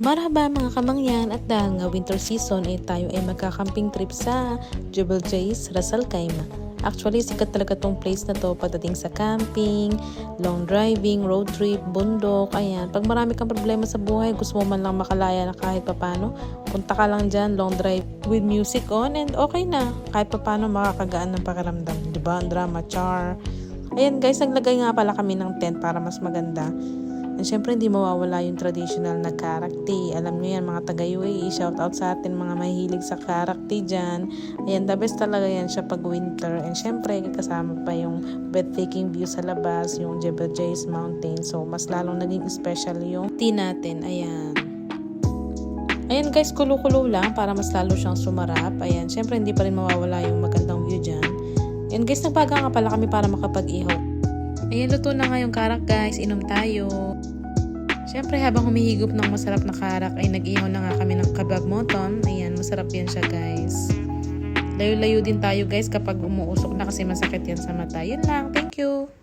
Marhaba mga kamangyan at dahil nga winter season ay tayo ay magkakamping trip sa Jebel Jais, Ras Al Khaimah. Actually, sikat talaga tong place na to pagdating sa camping, long driving, road trip, bundok, ayan. Pag marami kang problema sa buhay, gusto mo man lang makalaya na kahit papano, punta ka lang dyan, long drive with music on and okay na. Kahit papano makakagaan ng pakiramdam. Diba? Ang drama, char. Ayan guys, naglagay nga pala kami ng tent para mas maganda. And syempre, hindi mawawala yung traditional na karakti. Alam nyo yan, mga taga-UAE, shout out sa atin, mga mahilig sa karakti dyan. Ayan, the best talaga yan siya pag winter. And syempre, kasama pa yung breathtaking view sa labas, yung Jebel Jais Mountain. So, mas lalong naging special yung tea natin. Ayan. Ayan guys, kulo-kulo lang para mas lalo siyang sumarap. Ayan, syempre hindi pa rin mawawala yung magandang view dyan. Ayan guys, nagbaga nga pala kami para makapag-ihaw. Ayan, luto na nga yung karak guys. Inom tayo. Siyempre, habang humihigop ng masarap na karak, ay nag-ihaw na nga kami ng kabab moton. Ayan, masarap yan siya guys. Layo-layo din tayo guys kapag umuusok na kasi masakit yan sa mata. Yun lang. Thank you!